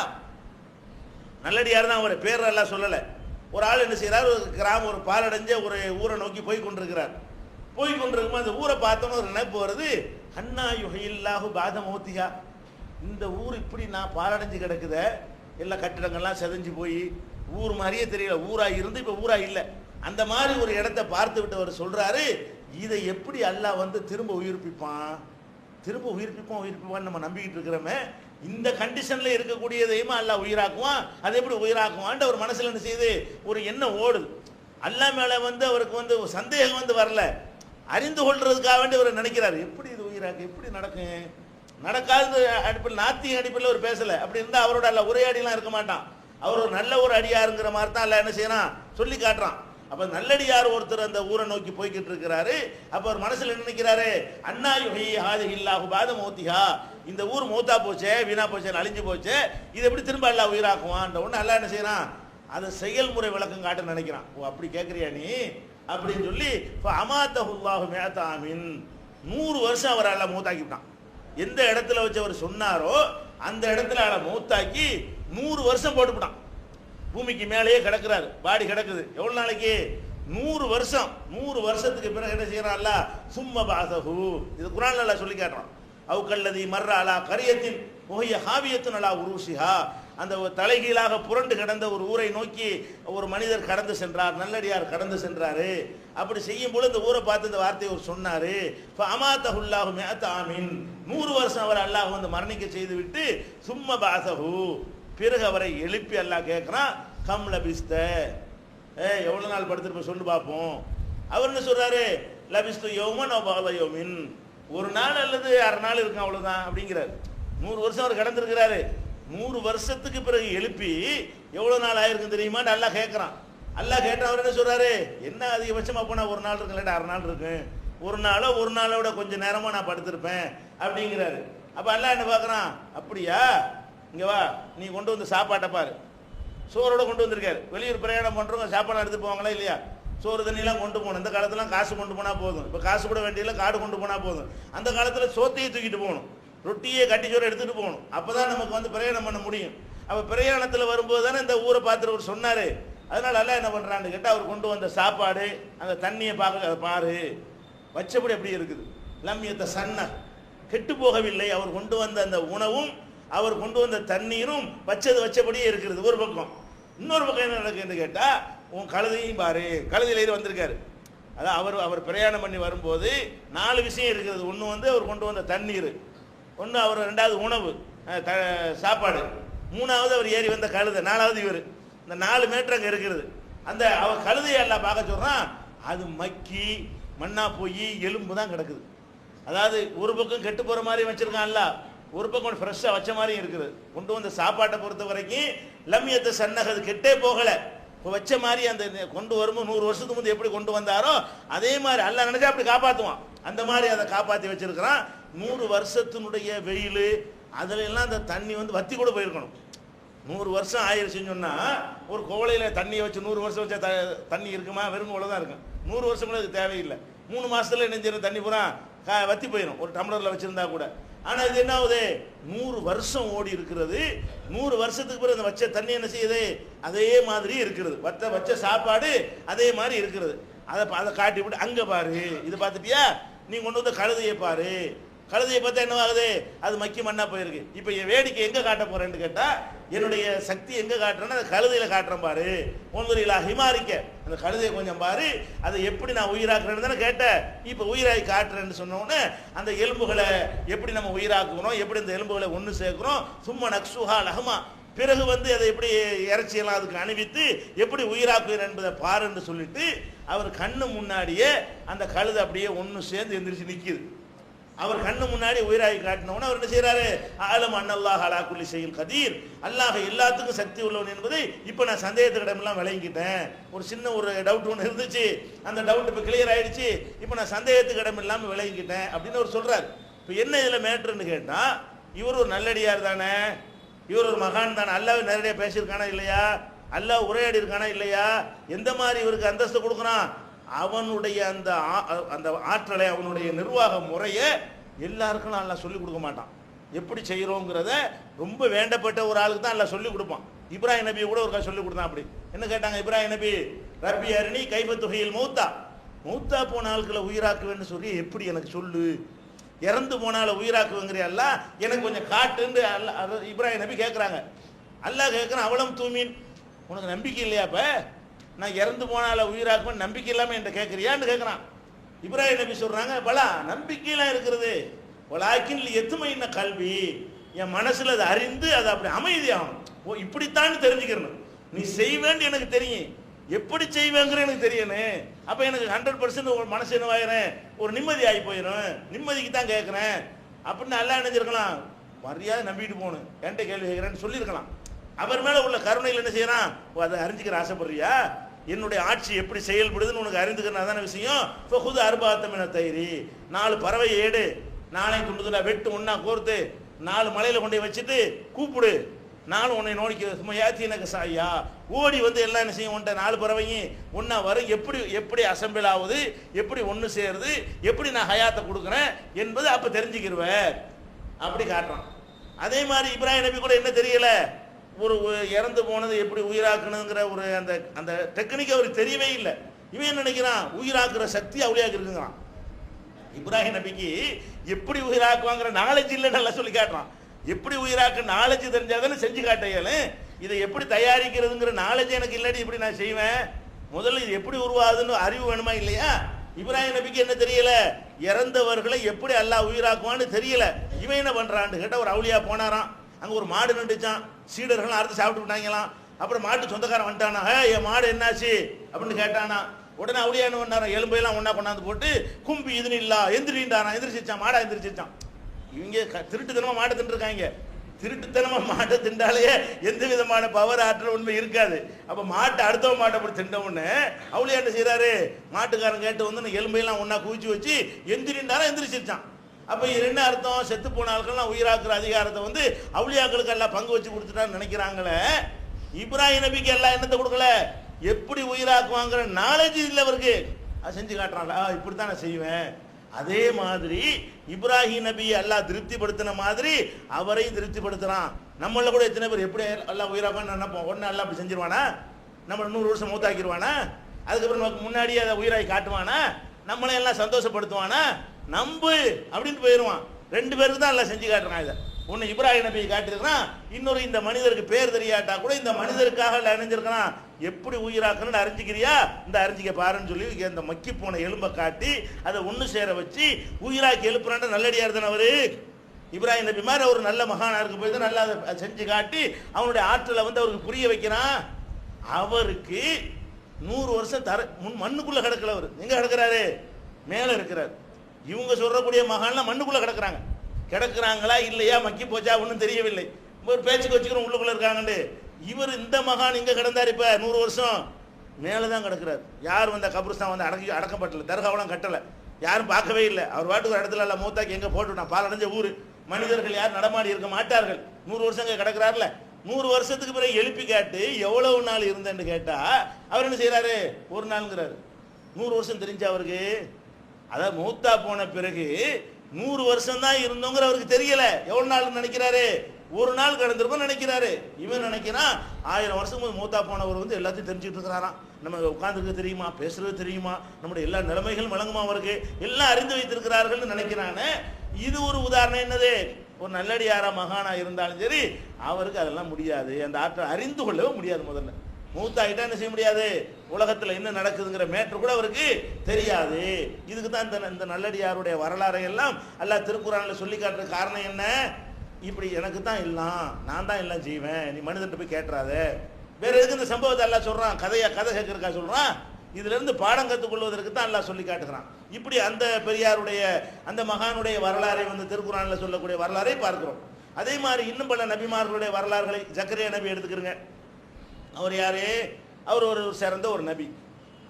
நல்லடியார் தான் அவரை. பேர் எல்லாம் சொல்லலை. ஒரு ஆள் என்ன செய்கிறார் ஒரு கிராமம் ஒரு பாலடைஞ்ச ஒரு ஊரை நோக்கி போய் கொண்டிருக்கிறார். போய் கொண்டிருக்கும்போது அந்த ஊரை பார்த்தோன்னு ஒரு நினைப்பு வருது. அண்ணா யுகையில்லாஹு பாத மோத்தியா இந்த ஊர் இப்படி நான் பாலடைஞ்சு கிடக்குத? எல்லா கட்டிடங்கள்லாம் செதஞ்சு போய் ஊர் மாதிரியே தெரியல. ஊராக இருந்து இப்போ ஊராக இல்லை. அந்த மாதிரி ஒரு இடத்த பார்த்து விட்டு அவர் சொல்கிறாரு இதை எப்படி அல்லாஹ் வந்து திரும்ப உயிர்ப்பிப்பான்? திரும்ப உயிர்ப்பிப்பான் உயிர்ப்பிப்பான்னு நம்ம நம்பிக்கிட்டு இருக்கிறோமே. இந்த கண்டிஷனில் இருக்கக்கூடியதையுமா அல்லாஹ் உயிராக்குவான். அதை எப்படி உயிராக்குவான்ட்டு அவர் மனசில் என்ன செய்யுது? ஒரு எண்ணம் ஓடுது. அல்லாஹ் மேலே வந்து அவருக்கு வந்து ஒரு சந்தேகம் வந்து வரல. அறிந்து கொள்றதுக்காக வேண்டி அவர் நினைக்கிறாரு. எப்படி இது உயிராக்கு? எப்படி நடக்கும்? நடக்காத அடிப்பில் நாத்திய அடிப்பில் ஒரு பேசலை. அப்படி இருந்தால் அவரோட அல்ல உரையாடிலாம் இருக்க மாட்டான். அவர் ஒரு நல்ல ஒரு அடியாருங்கிற மாதிரி தான் அல்ல என்ன செய்யறான்? சொல்லி காட்டுறான். அப்போ நல்லடியார் ஒருத்தர் அந்த ஊரை நோக்கி போய்கிட்டு இருக்கிறாரு. அப்போ அவர் மனசில் நினைக்கிறாரு? அண்ணா யுகி ஹாதி இல்லாஹு பாத மௌத்திஹா. இந்த ஊர் மௌத்தா போச்சே வீணா போச்சே அழிஞ்சு போச்சே. இது எப்படி திரும்ப அல்லாஹ் உயிராக்குவான்ற ஒன்று அல்லாஹ் என்ன செய்யறான்? அதை செயல்முறை விளக்கம் காட்ட நினைக்கிறான். ஓ அப்படி கேட்குறியா நீ? அப்படின்னு சொல்லி இப்போ அமாத்தஹுல்லாஹு மேத்தாமின் நூறு வருஷம் அவர் அல்ல மூத்தாக்கிவிட்டான் எந்த இடத்துல வச்சு அவர் சொன்னாரோ அந்த இடத்துல அவளை மூத்தாக்கி நூறு வருஷம் போட்டுவிட்டான் பூமிக்கு மேலேயே கிடக்குறாரு. பாடி கிடக்குது. எவ்வளோ நாளைக்கு? நூறு வருஷம். நூறு வருஷத்துக்கு பிறகு என்ன செய்யறான்ல? சும்ம பாசஹு. இது குரான் நல்லா சொல்லி காட்டுறான் அவுக்கல்லதி மர்ற அலா கரியத்தின் முகைய ஹாவியத்தின் அலா உருசிஹா. அந்த ஒரு தலைகீழாக புரண்டு கிடந்த ஒரு ஊரை நோக்கி ஒரு மனிதர் கடந்து சென்றார் நல்லடியார் கடந்து சென்றாரு. அப்படி செய்யும் பொழுது இந்த ஊரை பார்த்து இந்த வார்த்தையை அவர் சொன்னாரு. அமாத்தகுல்லாஹு மேத்த ஆமீன். நூறு வருஷம் அவர் அல்லாஹ் வந்து மரணிக்க செய்து விட்டு சும்ம பாசகு பிறகு அவரை எழுப்பி அல்லாஹ் கேட்குறான் கம் லபிஸ்த. ஏ எவ்வளோ நாள் படுத்துருப்ப? சொல்லு பார்ப்போம் அவர் என்ன சொல்கிறாரு லபிஸ்து யோமன் பாத யோமின். ஒரு நாள் அல்லது அரை நாள் இருக்கும் அவ்வளோதான் அப்படிங்கிறார். நூறு வருஷம் அவர் கடந்திருக்கிறாரு. நூறு வருஷத்துக்கு பிறகு எழுப்பி எவ்வளவு நாள் ஆயிருக்கும் தெரியுமா? நல்லா கேட்குறான் அல்லா கேட்ட அவர் என்ன சொல்றாரு? என்ன அதிகபட்சமா போனா ஒரு நாள் இருக்கு இல்லாட்டி அரை நாள் இருக்கு ஒரு நாளோ ஒரு நாளோட கொஞ்சம் நேரமா நான் படுத்திருப்பேன் அப்படிங்கிறாரு. அப்ப அல்லா என்ன பார்க்குறான்? அப்படியா? இங்க வா நீ கொண்டு வந்த சாப்பாட்டை பாரு. சோறோட கொண்டு வந்திருக்காரு. வெளியூர் பிரயாணம் பண்றவங்க சாப்பாடு எடுத்து போவாங்களா இல்லையா? சோறு தண்ணிலாம் கொண்டு போகணும். இந்த காலத்துலாம் காசு கொண்டு போனா போதும். இப்போ காசு கூட வேண்டியதில்லை காடு கொண்டு போனா போதும். அந்த காலத்துல சோத்தையும் தூக்கிட்டு போகணும். ரொட்டியே கட்டி சோறு எடுத்துட்டு போகணும். அப்பதான் நமக்கு வந்து பிரயாணம் பண்ண முடியும். அப்ப பிரயாணத்துல வரும்போது தானே இந்த ஊரை பார்த்து அவர் சொன்னாரு. அதனால எல்லாம் என்ன பண்ணுறான்னு கேட்டா அவர் கொண்டு வந்த சாப்பாடு அந்த தண்ணியை பார்க்க பாரு. வச்சபடி அப்படி இருக்குது. லம்யத்த சன்ன கெட்டு போகவில்லை. அவர் கொண்டு வந்த அந்த உணவும் அவர் கொண்டு வந்த தண்ணீரும் வச்சது வச்சபடியே இருக்கிறது ஒரு பக்கம். இன்னொரு பக்கம் என்ன நடக்குதுன்னு கேட்டா உன் கழுதையும் பாரு. கழுதையில ஏறி வந்திருக்காரு. அதான் அவர் அவர் பிரயாணம் பண்ணி வரும்போது நாலு விஷயம் இருக்கிறது ஒன்று வந்து அவர் கொண்டு வந்த தண்ணீர். ஒன்று அவர் ரெண்டாவது உணவு த- சாப்பாடு. மூணாவது அவர் ஏறி வந்த கழுதை நாலாவது இவர். இந்த நாலு மீட்டர் அங்கே இருக்கிறது. அந்த அவ கழுதையை எல்லாம் பார்க்க சொல்கிறான் அது மக்கி மண்ணா போய் எலும்பு தான் கிடக்குது. அதாவது ஒரு பக்கம் கெட்டு போகிற மாதிரி வச்சுருக்கான்ல ஒரு பக்கம் ஃப்ரெஷ்ஷாக வச்ச மாதிரியும் இருக்குது. கொண்டு வந்த சாப்பாட்டை பொறுத்த வரைக்கும் லம்யத்தை சன்னகது கெட்டே போகலை. இப்போ வச்ச மாதிரி அந்த கொண்டு வரும்போது நூறு வருஷத்துக்கு முந்தைய எப்படி கொண்டு வந்தாரோ அதே மாதிரி அல்ல நினச்சா அப்படி காப்பாற்றுவான் அந்த மாதிரி அதை காப்பாற்றி வச்சிருக்கிறான். நூறு வருஷத்தினுடைய வெயில் அதுல எல்லாம் அந்த தண்ணி வந்து வத்தி கூட போயிருக்கணும். நூறு வருஷம் ஆயிடுச்சுன்னு சொன்னால் ஒரு கோவலையில தண்ணியை வச்சு நூறு வருஷம் வச்சா த- தண்ணி இருக்குமா? வெறும் கோலை தான் இருக்கும். நூறு வருஷம் கூட அது தேவையில்லை. மூணு மாதத்துல நெஞ்சிடும் தண்ணி பூரா வத்தி போயிடும் ஒரு டம்ளரில் வச்சுருந்தா கூட. ஆனால் இது என்ன ஆகுது? நூறு வருஷம் ஓடி இருக்கிறது. நூறு வருஷத்துக்கு பிறகு அந்த வச்ச தண்ணி என்ன செய்யுது? அதே மாதிரி இருக்கிறது. வத்த வச்ச சாப்பாடு அதே மாதிரி இருக்கிறது. அதை அதை காட்டி விட்டு அங்கே பாரு. இது பார்த்துட்டியா? நீ கொண்டு வந்து கழுதையை பாரு. கழுதையை பார்த்தா என்ன ஆகுது? அது மக்கி மண்ணா போயிருக்கு. இப்போ என் வேடிக்கை எங்கே காட்ட போறேன்னு கேட்டால் என்னுடைய சக்தி எங்கே காட்டுறேன்னா அந்த கழுதையில் காட்டுறேன் பாரு. ஒன்பதுல ஹிமாரிக்க. அந்த கழுதையை கொஞ்சம் பாரு. அதை எப்படி நான் உயிராக்குறேன்னு தானே கேட்டேன். இப்போ உயிராகி காட்டுறேன்னு சொன்ன அந்த எலும்புகளை எப்படி நம்ம உயிராக்குறோம்? எப்படி இந்த எலும்புகளை ஒன்று சேர்க்குறோம்? சும்மா நக்சுஹா லஹமா. பிறகு வந்து அதை எப்படி இறைச்சியெல்லாம் அதுக்கு அணிவித்து எப்படி உயிராக்குகிறேன் என்பதை பாருன்னு சொல்லிட்டு அவர் கண்ணு முன்னாடியே அந்த கழுதை அப்படியே ஒன்று சேர்ந்து எந்திரிச்சு நிற்கிது அவர் கண்ணு முன்னாடி உயிராகி காட்டினவன அவர் என்ன செய்யறாரு ஆலம் அண்ணல்லாஹ் அலா குல்லி செய்யும் கதீர். அல்லாஹ் எல்லாத்துக்கும் சக்தி உள்ளவன் என்பதை இப்போ நான் சந்தேகத்துக்கிடமெல்லாம் விளங்கிக்கிட்டேன். ஒரு சின்ன ஒரு டவுட் ஒன்று இருந்துச்சு. அந்த டவுட் இப்போ கிளியர் ஆயிடுச்சு. இப்போ நான் சந்தேகத்துக்கு இடம் இல்லாமல் விளங்கிக்கிட்டேன். அப்படின்னு அவர் சொல்றாரு. இப்போ என்ன இதில் மேட்ருன்னு கேட்டால் இவர் ஒரு நல்லடியார் தானே. இவர் ஒரு மகான் தானே. அல்லாஹ் நேரடியாக பேசியிருக்கானா இல்லையா? அல்லாஹ் உரையாடி இருக்கானா இல்லையா? எந்த மாதிரி இவருக்கு அந்தஸ்து கொடுக்குறான்? அவனுடைய அந்த ஆ- அந்த ஆற்றலை அவனுடைய நிர்வாக முறையை எல்லாருக்கும் அல்லாஹ் சொல்லிக் கொடுக்க மாட்டான். எப்படி செய்கிறோங்கிறத ரொம்ப வேண்டப்பட்ட ஒரு ஆளுக்கு தான் எல்லாம் சொல்லிக் கொடுப்பான். இப்ராஹிம் நபி கூட ஒரு சொல்லிக் கொடுத்தான் அப்படி. என்ன கேட்டாங்க இப்ராஹிம் நபி? ரப்பி அருணி கைபத்துகையில் மௌத்தா. மௌத்தா போன ஆட்களை உயிராக்குவேன்னு சொல்லி எப்படி எனக்கு சொல்லு? இறந்து போனால உயிராக்குவங்கிறியல்ல எனக்கு கொஞ்சம் காட்டுன்னு அல்ல இப்ராஹிம் நபி கேட்குறாங்க அல்லாஹ் கேட்குறான் அவளும் தூமின். உனக்கு நம்பிக்கை இல்லையா இப்போ நான் இறந்து போனால உயிராக்குவேன் நம்பிக்கை இல்லாமல் என்கிட்ட கேட்குறியான்னு கேட்குறான் இப்ராஹிம் நபி சொல்கிறாங்க பலா நம்பிக்கையெல்லாம் இருக்கிறது வலாக்கின் எத்துமையின கல்வி. என் மனசில் அதை அறிந்து அது அப்படி அமைதியாகும். ஓ இப்படித்தான் தெரிஞ்சுக்கிறணும் நீ செய்வேன்னு எனக்கு தெரியும். எப்படி செய்வேங்கிற எனக்கு தெரியணும். அப்போ எனக்கு ஹண்ட்ரட் பர்சன்ட் உங்கள் மனசு என்னவாயிரும் ஒரு நிம்மதி ஆகி போயிடும் நிம்மதிக்கு தான் கேட்குறேன் அப்படின்னு நல்லா நினைஞ்சிருக்கலாம் மரியாதை நம்பிட்டு போகணும். என்கிட்ட கேள்வி கேட்குறேன்னு சொல்லியிருக்கலாம். அவர் மேலே உள்ள கருணையில் என்ன செய்யறான்? ஓ அதை அறிஞ்சிக்கிற ஆசைப்படுறியா? என்னுடைய ஆட்சி எப்படி செயல்படுதுன்னு உனக்கு அறிந்துக்கிறனா தானே விஷயம்? இப்போ புது அருபாத்தமின தயிரி. நாலு பறவை ஏடு நாளை துண்டு வெட்டு ஒன்றா கோர்த்து நாலு மலையில் கொண்டு போய் வச்சுட்டு கூப்பிடு. நானும் உன்னை நோடிக்க சும்மா ஏத்தி எனக்கு சாயா. ஓடி வந்து எல்லாம் என்ன செய்யும்? உன்ட்ட நாலு பறவையும் ஒன்றா வரும். எப்படி எப்படி அசம்பிள் ஆகுது? எப்படி ஒன்று சேருது? எப்படி நான் ஹயாத்தை கொடுக்குறேன்? என்பது அப்போ தெரிஞ்சுக்கிருவ. அப்படி காட்டுறான். அதே மாதிரி இப்ராஹிம் நபி கூட என்ன தெரியலை? ஒரு இறந்து போனது எப்படி உயிராக்கணுங்கிற ஒரு அந்த அந்த டெக்னிக் அவருக்கு தெரியவே இல்லை. இவன் என்ன நினைக்கிறான்? உயிராக்குற சக்தி அவளியாக இருக்குங்கிறான். இப்ராஹிம் நபிக்கு எப்படி உயிராக்குவாங்கிற நாலேஜ் இல்லை நல்லா சொல்லி காட்டுறான். எப்படி உயிராக்க நாலேஜ் தெரிஞ்சாதானே செஞ்சு காட்டையாலும் இதை எப்படி தயாரிக்கிறதுங்கிற நாலேஜ் எனக்கு இல்லாட்டி இப்படி நான் செய்வேன். முதல்ல இது எப்படி உருவாகுதுன்னு அறிவு வேணுமா இல்லையா? இப்ராஹிம் நபிக்கு என்ன தெரியல? இறந்தவர்களை எப்படி அல்லாஹ் உயிராக்குவான்னு தெரியல. இவன் என்ன பண்றான்னு கேட்டால் ஒரு அவளியா போனாரான் அங்க ஒரு மாடு நின்றுச்சான். சீடர்கள் அறுத்து சாப்பிட்டு விட்டாங்களாம். அப்புறம் மாட்டு சொந்தக்காரன் வந்துட்டானா. என் மாடு என்னாச்சு? அப்படின்னு கேட்டானா. உடனே அவடியான என்ன எலும்பையெல்லாம் ஒன்றா கொண்டாந்து போட்டு கும்பி இதுன்னு இல்லா எந்திரிண்டானா எந்திரிச்சிச்சான் மாடா எந்திரிச்சிச்சான் இவங்க க- திருட்டுத்தனமா மாட்டை தின்றுருக்காங்க. திருட்டுத்தனமா மாட்டை தின்றாலே எந்த விதமான பவர் ஆற்றல் உண்மை இருக்காது. அப்போ மாட்டை அடுத்தவ மாட்டை அப்படி திண்டவுன்னு அவளையாண்ட செய்கிறாரு என்ன மாட்டுக்காரன் கேட்டு வந்து எலும்பையெல்லாம் ஒன்றா குவிச்சு வச்சு எந்திரிண்டாரா எந்திரிச்சிருச்சான். அப்போ இது என்ன அர்த்தம்? செத்து போன ஆட்கள்லாம் உயிராக்குற அதிகாரத்தை வந்து அவுளியாக்களுக்கு எல்லாம் பங்கு வச்சு கொடுத்துட்டான்னு நினைக்கிறாங்களே? இப்ராஹிம் நபிக்கு எல்லாம் என்னத்தை கொடுக்கல? எப்படி உயிராக்குவாங்கிற நாலேஜ் இல்லை அவருக்கு. அது செஞ்சு காட்டுறாங்களா இப்படி தான் நான் செய்வேன். அதே மாதிரி இப்ராஹிம் நபியை எல்லாம் திருப்திப்படுத்தின மாதிரி அவரையும் திருப்திப்படுத்துறான். நம்மள கூட எத்தனை பேர் எப்படி எல்லாம் உயிராப்பான்னு நினைப்போம்? உடனே எல்லாம் அப்படி செஞ்சிருவானா? நம்ம நூறு வருஷம் மூத்தாக்கிடுவானா அதுக்கப்புறம் நமக்கு முன்னாடியே அதை உயிராகி காட்டுவானா? நம்மளை எல்லாம் சந்தோஷப்படுத்துவானா? நம்பு அப்படின்னு போயிடுவான் ரெண்டு பேருக்கு தான் எல்லாம் செஞ்சு காட்டுறான் இதை. ஒன்று இப்ராஹிம் நபியை காட்டியிருக்கிறான் இன்னொரு இந்த மனிதருக்கு பேர் தெரியாட்டா கூட இந்த மனிதருக்காக அணிஞ்சிருக்கிறான். எப்படி உயிராக்கணும்னு அறிஞ்சிக்கிறியா? இந்த அறிஞ்சிக்க பாருன்னு சொல்லி இந்த மக்கி போன எலும்பை காட்டி அதை ஒன்று சேர வச்சு உயிராக்கி எழுப்புறான் நல்லடியார் தானே அவரு. இப்ராஹிம் நபி மாதிரி ஒரு நல்ல மகானாருக்கு போய் தான் நல்லா அதை செஞ்சு காட்டி அவனுடைய ஆற்றலை வந்து அவருக்கு புரிய வைக்கிறான். அவருக்கு நூறு வருஷம் தர முன் மண்ணுக்குள்ளே கிடக்கல அவர். எங்கே கிடக்கிறாரு? மேலே இருக்கிறார். இவங்க சொல்கிறக்கூடிய மகான்லாம் மண்ணுக்குள்ள கிடக்குறாங்க. கிடக்குறாங்களா இல்லையா? மக்கி போச்சா ஒன்றும் தெரியவில்லை. ஒரு பேச்சுக்கு வச்சுக்கிறோம் உள்ளுக்குள்ள இருக்காங்கன்னு இவர் இந்த மகான் இங்கே கிடந்தார் இப்போ நூறு வருஷம். மேலே தான் கிடக்கிறார். யார் வந்த கபருஸ்தான் வந்து அடக்கி அடக்கப்பட்டல. தர்காவெல்லாம் கட்டலை. யாரும் பார்க்கவே இல்லை. அவர் பாட்டுக்கு ஒரு இடத்துல எல்லாம் மூத்தாக்கி எங்கே போட்டுவிட்டான் பால் அடைஞ்ச ஊர். மனிதர்கள் யாரும் நடமாடி இருக்க மாட்டார்கள். நூறு வருஷம் இங்கே கிடக்கிறார்ல. நூறு வருஷத்துக்கு பிறகு எழுப்பி கேட்டு எவ்வளவு நாள் இருந்தேன்னு கேட்டால் அவர் என்ன செய்கிறாரு ஒரு நாளுங்கிறாரு. நூறு வருஷம் தெரிஞ்ச அவருக்கு அதாவது மூத்தா போன பிறகு நூறு வருஷம் தான் இருந்தோங்கிற அவருக்கு தெரியல. எவ்வளவு நாள் நினைக்கிறாரு? ஒரு நாள் கடந்திருக்கும் நினைக்கிறாரு. இவன் நினைக்கிறான் ஆயிரம் வருஷம் போது மூத்தா போனவர் வந்து எல்லாத்தையும் தெரிஞ்சுட்டு இருக்கிறாராம். நம்ம உட்காந்துருக்க தெரியுமா? பேசுறது தெரியுமா? நம்முடைய எல்லா நிலைமைகளும் வழங்குமா அவருக்கு? எல்லாம் அறிந்து வைத்திருக்கிறார்கள்னு நினைக்கிறானே. இது ஒரு உதாரணம் என்னது? ஒரு நல்லடியாரா மகானா இருந்தாலும் சரி அவருக்கு அதெல்லாம் முடியாது. அந்த ஆற்றல் அறிந்து கொள்ளவே முடியாது முதல்ல. மூத்தாயிட்டா என்ன செய்ய முடியாது? உலகத்தில் என்ன நடக்குதுங்கிற மேட்ரு கூட அவருக்கு தெரியாது. இதுக்கு தான் இந்த இந்த நல்லடியாருடைய வரலாறை எல்லாம் எல்லாம் திருக்குறானில் சொல்லி காட்டுற காரணம் என்ன? இப்படி எனக்கு தான் எல்லாம் நான் தான் எல்லாம் செய்வேன். நீ மனிதன்ட்ட போய் கேட்டுறாத. வேற எதுக்கு இந்த சம்பவத்தை எல்லாம் சொல்கிறான் கதையை கதை கேட்கறக்கா சொல்கிறான் இதுலேருந்து பாடம் கற்றுக்கொள்வதற்கு தான் எல்லாம் சொல்லி காட்டுகிறான். இப்படி அந்த பெரியாருடைய அந்த மகானுடைய வரலாறை வந்து திருக்குறானில் சொல்லக்கூடிய வரலாறை பார்க்கிறோம். அதே மாதிரி இன்னும் பல நபிமார்களுடைய வரலாறுகளை ஜக்கரிய நபி எடுத்துக்கிறேங்க. அவர் யார்? அவர் ஒரு சிறந்த ஒரு நபி.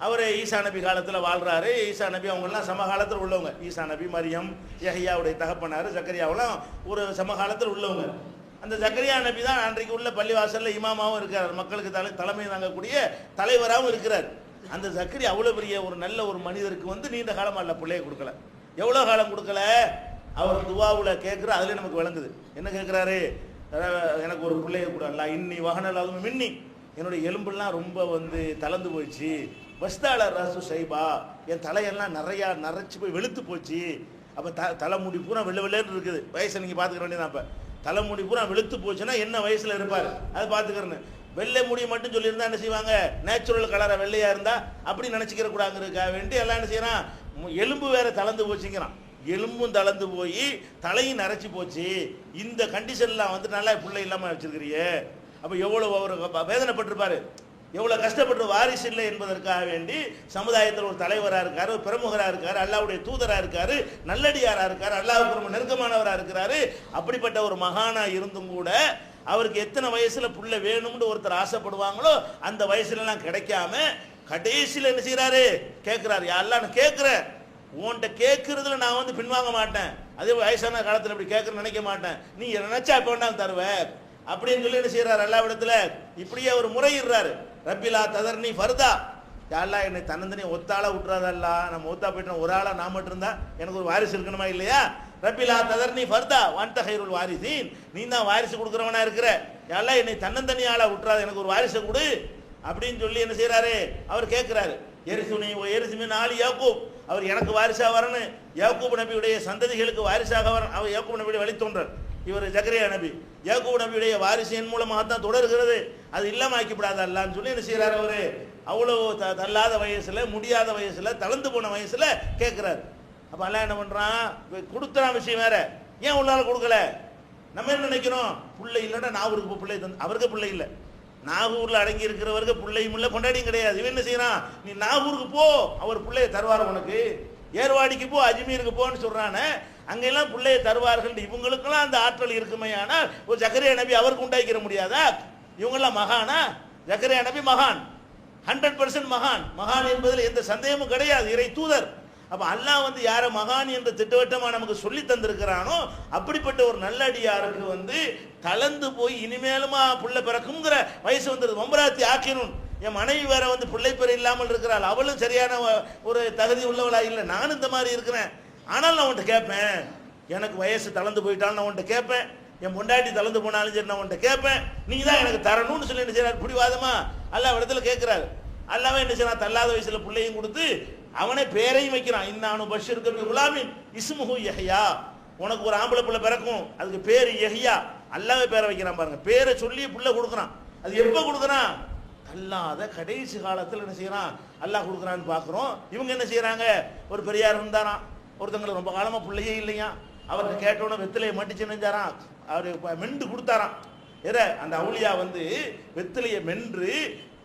அவர் ஈசா நபி காலத்தில் வாழ்கிறாரு ஈசா நபி அவங்கெல்லாம் சமகாலத்தில் உள்ளவங்க. ஈசா நபி மரியம் யஹியாவுடைய தகப்பனார் ஜக்கரியாவெல்லாம் ஒரு சமகாலத்தில் உள்ளவங்க. அந்த ஜக்கரியா நபி தான் அன்றைக்கு உள்ள பள்ளிவாசலில் இமாமாவும் இருக்கிறார். மக்களுக்கு தலை தலைமை தாங்கக்கூடிய தலைவராகவும் இருக்கிறார். அந்த ஜக்கரி அவ்வளோ பெரிய ஒரு நல்ல ஒரு மனிதருக்கு வந்து நீண்ட காலமாக இல்லை பிள்ளைய கொடுக்கல. எவ்வளோ காலம் கொடுக்கல? அவர் துவாவில் கேட்குற அதுலேயே நமக்கு விளங்குது. என்ன கேட்குறாரு எனக்கு ஒரு பிள்ளையை கூட. இன்னி வகனல் அதுவும் மின்னி. என்னுடைய எலும்புலாம் ரொம்ப வந்து தளர்ந்து போயிடுச்சு. வஸ்தால ரசு சைபா என் தலையெல்லாம் நிறையா நரைச்சி போய் வெளுத்து போச்சு. அப்போ த தலைமுடி பூரா வெள்ளை வெள்ளைன்னு இருக்குது. வயசை நீங்கள் பார்த்துக்க வேண்டியதான் அப்போ. தலைமுடி பூரா வெளுத்து போச்சுன்னா என்ன வயசில் இருப்பார்? அதை பார்த்துக்கிறேன்னு. வெள்ளை முடி மட்டும் சொல்லியிருந்தா என்ன செய்வாங்க? நேச்சுரல் கலரை வெள்ளையாக இருந்தால் அப்படி நினச்சிக்கிற கூடாங்கிறதுக்காக வேண்டி எல்லாம் என்ன செய்யறான்? எலும்பு வேற தளர்ந்து போச்சுங்கிறான். எலும்பும் தளர்ந்து போய் தலையும் நரைச்சி போச்சு. இந்த கண்டிஷன்லாம் வந்து நல்லா பிள்ளை இல்லாமல் வச்சுருக்கிறியே அப்போ எவ்வளோ அவர் வேதனைப்பட்டிருப்பாரு. எவ்வளோ கஷ்டப்பட்டு வாரிசு இல்லை என்பதற்காக வேண்டி சமுதாயத்தில் ஒரு தலைவராக இருக்கார் ஒரு பிரமுகராக இருக்கார் அல்லாவுடைய தூதராக இருக்காரு நல்லடியாராக இருக்கார் அல்லாவுக்கு ரொம்ப நெருக்கமானவராக இருக்கிறாரு. அப்படிப்பட்ட ஒரு மகானா இருந்தும் கூட அவருக்கு எத்தனை வயசுல புள்ள வேணும்னு ஒருத்தர் ஆசைப்படுவாங்களோ அந்த வயசுலலாம் கிடைக்காம கடைசியில் என்ன செய்றாரு? கேட்குறாரு யாரெல்லாம் நான் கேட்குறேன் உன்கிட்ட கேட்கறதுல நான் வந்து பின்வாங்க மாட்டேன். அதே வயசான காலத்தில் இப்படி கேட்கறேன்னு நினைக்க மாட்டேன். நீ நினைச்சா எப்போ வேணாலும் தருவேன் அப்படின்னு சொல்லி என்ன செய்யறாரு எல்லா இடத்துல இப்படியே அவர் முறையிடுறாரு. ரப்பிலா ததர்னி ஃபர்தா. யாரெல்லாம் என்னை தன்னந்தனி ஒத்தாள விட்டுறாதல்லா நம்ம ஒத்தா போயிட்டோம் ஒரு ஆளா நான் மட்டும் இருந்தா எனக்கு ஒரு வாரிசு இருக்கணுமா இல்லையா? ரப்பிலா ததர்னி ஃபர்தா. வந்த ஹைருல் வாரிசீன். நீ தான் வாரிசு கொடுக்குறவனா இருக்கிற. யாரெல்லாம் என்னை தன்னந்தனி ஆளா விட்டுறாது. எனக்கு ஒரு வாரிசை கொடு. அப்படின்னு சொல்லி என்ன செய்றாரு? அவர் கேட்கிறாரு எரிசுனி எரிசுமின் ஆள் யாக்கூப். அவர் எனக்கு வாரிசாக வரணும். யாக்கூப் நபியுடைய சந்ததிகளுக்கு வாரிசாக வரணும் அவர் யாக்கூப் நபியுடைய வழித்தோன்றர் இவர் ஜக்கரியா நபி. யாக்கூப் நபியுடைய வாரிசின் மூலமாக தான் தொடர்கிறது. அது இல்லாம ஆக்கிவிடாத அல்லான்னு சொல்லி என்ன செய்றாரு அவரு? அவ்வளவு த- தள்ளாத வயசுல முடியாத வயசுல தளர்ந்து போன வயசுல கேட்கிறாரு. அப்ப அல்லாஹ் என்ன பண்றான்? கொடுத்துறான் விஷயம் வேற. ஏன் உள்ளால கொடுக்கல? நம்ம என்ன நினைக்கிறோம்? பிள்ளை இல்லைன்னா நாகூருக்கு போ பிள்ளை தந்து அவருக்கு பிள்ளை இல்லை. நாகூர்ல அடங்கி இருக்கிறவருக்கு பிள்ளையும் இல்லை கொண்டாடியும் கிடையாது. இவன் என்ன செய்யறான்? நீ நாகூருக்கு போ அவர் பிள்ளைய தருவார் உனக்கு. ஏர்வாடிக்கு போ அஜ்மீருக்கு போன்னு சொல்றானே. அங்கெல்லாம் பிள்ளையை தருவார்கள். இவங்களுக்கெல்லாம் அந்த ஆற்றல் இருக்குமே ஆனால் ஒரு ஜக்கரியா நபி அவருக்கு உண்டாக்கிற முடியாதா? இவங்கெல்லாம் மகானா? ஜக்கரியா நபி மகான். ஹண்ட்ரட் பர்சன்ட் மகான். மகான் என்பதில் எந்த சந்தேகமும் கிடையாது. இறை தூதர். அப்போ அல்லாஹ் வந்து யாரை மகான் என்று திட்டவட்டமாக நமக்கு சொல்லி தந்திருக்கிறானோ அப்படிப்பட்ட ஒரு நல்லடியாருக்கு வந்து தளர்ந்து போய் இனிமேலுமா பிள்ளை பிறக்குங்கிற வயசு வந்துருது. ஒம்பராத்தி ஆக்கினும் என் மனைவி வேற வந்து பிள்ளை பெற இல்லாமல் இருக்கிறாள். அவளும் சரியான ஒரு தகுதி உள்ளவளா இல்லை. நானும் இந்த மாதிரி இருக்கிறேன். ஆனால் நான் உன்கிட்ட கேட்பேன். எனக்கு வயசு தளர்ந்து போயிட்டாலும் நான் உன்கிட்ட கேட்பேன். என் பொண்டாட்டி தளர்ந்து போனாலும் சரி நான் உன்கிட்ட கேட்பேன். நீங்க தான் எனக்கு தரணும்னு சொல்லி என்ன செய்யறாரு பிடிவாதமா? அல்லா இடத்துல கேட்கிறாரு. அல்லாவே என்ன செய்யறான் தள்ளாத வயசுல பிள்ளையும் கொடுத்து அவனே பேரையும் வைக்கிறான். இன்னானு பஷீர் கபி குலாமின் இஸ்முஹு யஹ்யா. உனக்கு ஒரு ஆம்பளை பிள்ளை பிறக்கும். அதுக்கு பேர் யஹ்யா. அல்லாவே பேரை வைக்கிறான் பாருங்க. பேரை சொல்லி பிள்ளை கொடுக்குறான். அது எப்போ கொடுக்குறான் அல்லாத கடைசி காலத்தில் என்ன செய்யறான்? அல்லாஹ் கொடுக்குறான்னு பார்க்குறோம். இவங்க என்ன செய்யறாங்க? ஒரு பெரியார் இருந்தாராம். ஒருத்தங்களை ரொம்ப காலமாக பிள்ளையே இல்லையா? அவர்கிட்ட கேட்டோன்னே வெத்திலையை மட்டிச்சு நெஞ்சாராம் அவர் மெண்டு கொடுத்தாராம். ஏற அந்த அவுளியா வந்து வெத்திலையை மென்று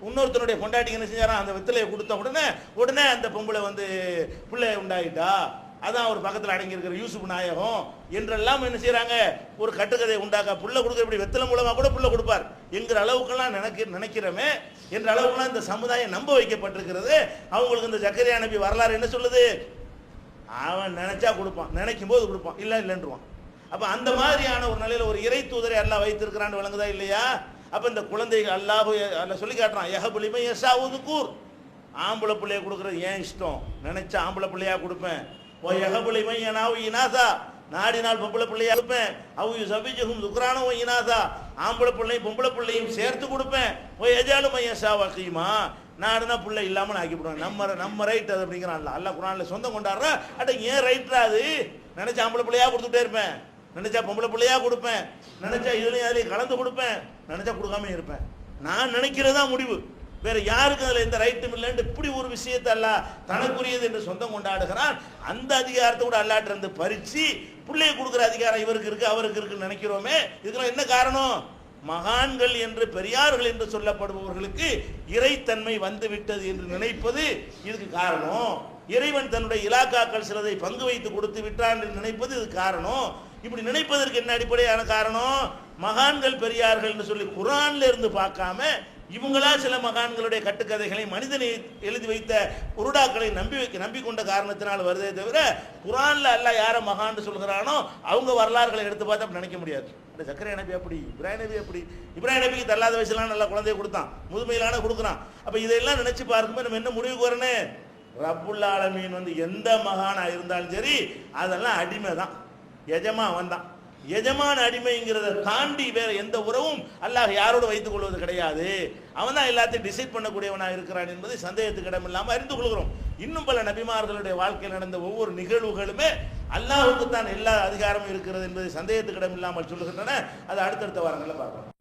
இன்னொருத்தனுடைய பொண்டாட்டிக்கு என்ன செஞ்சாராம்? அந்த வெத்திலையை கொடுத்த உடனே உடனே அந்த பொம்பளை வந்து பிள்ளை உண்டாயிட்டா? அதான் அவர் பக்கத்தில் அடங்கியிருக்கிற யூசுப் நாயகம் என்றெல்லாம் என்ன செய்கிறாங்க ஒரு கட்டுக்கதை உண்டாக்க புள்ள கொடுக்குற இப்படி வெத்தலை மூலமாக கூட புள்ள கொடுப்பார். என்கிற அளவுக்கெல்லாம் நினைக்க நினைக்கிறோமே. என்ற அளவுக்குலாம் இந்த சமுதாயம் நம்ப வைக்கப்பட்டிருக்கிறது. அவங்களுக்கு இந்த ஜக்கரியா நபி வரலாறு என்ன சொல்லுது? அவன் நினைச்சா கொடுப்பான். நினைக்கும் போது கொடுப்பான். இல்லை இல்லைன்றுவான். அப்போ அந்த மாதிரியான ஒரு நிலையில் ஒரு இறை தூதரை எல்லாம் வைத்திருக்கிறான்னு விளங்குதா இல்லையா? அப்போ இந்த குழந்தைகள் அல்லாஹு அல்ல சொல்லி காட்டுறான் யஹபுலிமை எஸ்ஸாவது கூர் ஆம்பளை பிள்ளைய கொடுக்குறது ஏன் இஷ்டம்? நினைச்சா ஆம்பளை பிள்ளையா கொடுப்பேன். ஓ யஹபுலிமை எனாவு இனாசா. நாள் பொம்பளை பிள்ளையா கொடுப்பேன். அவங்க சபிஜகும் துக்ரானும் இனாசா. ஆம்பளை பிள்ளையும் பொம்பளை பிள்ளையும் சேர்த்து கொடுப்பேன். ஓ எஜாலு மையசா நான் நாடுனா பிள்ளை இல்லாம நான் ஆக்கிவிடுவேன் நம்ம நம்ம ரைட் அது அப்படிங்கிறான்ல. அல்ல குரான்ல சொந்தம் கொண்டாடுற. அட ஏன் ரைட்ரா அது? நினைச்சா ஆம்பளை பிள்ளையா கொடுத்துட்டே இருப்பேன். நினைச்சா பொம்பளை பிள்ளையா கொடுப்பேன். நினைச்சா இதுலையும் அதுலேயும் கலந்து கொடுப்பேன். நினைச்சா கொடுக்காம இருப்பேன். நான் நினைக்கிறதா முடிவு. வேற யாருக்கும் அதில் எந்த ரைட்டும் இல்லைன்னு இப்படி ஒரு விஷயத்தை அல்ல தனக்குரியது என்று சொந்தம் கொண்டாடுகிறான். அந்த அதிகாரத்தை கூட அல்லாட்டிருந்து பறித்து பறிச்சு பிள்ளைய கொடுக்குற அதிகாரம் இவருக்கு இருக்கு அவருக்கு இருக்குன்னு நினைக்கிறோமே. இதுக்கெல்லாம் என்ன காரணம்? மகான்கள் என்று பெரியார்கள் என்று சொல்லப்படுபவர்களுக்கு இறைத்தன்மை வந்துவிட்டது என்று நினைப்பது இதுக்கு காரணம். இறைவன் தன்னுடைய இலாக்காக்கள் சிலதை பங்கு வைத்து கொடுத்து விட்டான் என்று நினைப்பது இது காரணம். இப்படி நினைப்பதற்கு என்ன அடிப்படையான காரணம்? மகான்கள் பெரியார்கள் என்று சொல்லி குரான்ல இருந்து பார்க்காம இவங்களா சில மகான்களுடைய கட்டுக்கதைகளை மனிதனை எழுதி வைத்த குருடாக்களை நம்பி வைக்க நம்பிக்கொண்ட காரணத்தினால் வருதே தவிர குரான்ல அல்ல யாரை மகான்னு சொல்கிறானோ அவங்க வரலாறுகளை எடுத்து பார்த்து அப்படி நினைக்க முடியாது. அந்த சக்கரை நபி அப்படி இப்ராஹிம் நபி அப்படி. இப்ராஹிம் நபிக்கு தள்ளாத வயசுலாம் நல்ல குழந்தைய கொடுத்தான். முதுமையிலான கொடுக்குறான். அப்ப இதெல்லாம் நினைச்சு பார்க்கும்போது நம்ம என்ன முடிவுக்கு வரணும் ரபுல்லாலமீன் வந்து எந்த மகானா இருந்தாலும் சரி அதெல்லாம் அடிமை தான் எஜமா அவன் தான் எஜமான அடிமைங்கிறத தாண்டி வேற எந்த உறவும் அல்லாஹ் யாரோடு வைத்துக் கொள்வது கிடையாது. அவன் தான் எல்லாத்தையும் டிசைட் பண்ணக்கூடியவனாக இருக்கிறான் என்பதை சந்தேகத்துக்கு இடமில்லாமல் அறிந்து கொள்கிறோம். இன்னும் பல நபிமார்களுடைய வாழ்க்கையில் நடந்த ஒவ்வொரு நிகழ்வுகளுமே அல்லாஹுக்கு தான் எல்லா அதிகாரமும் இருக்கிறது என்பதை சந்தேகத்துக்கு இடமில்லாமல் சொல்லுகின்றன. அது அடுத்தடுத்த வாரங்களில் பார்க்கலாம்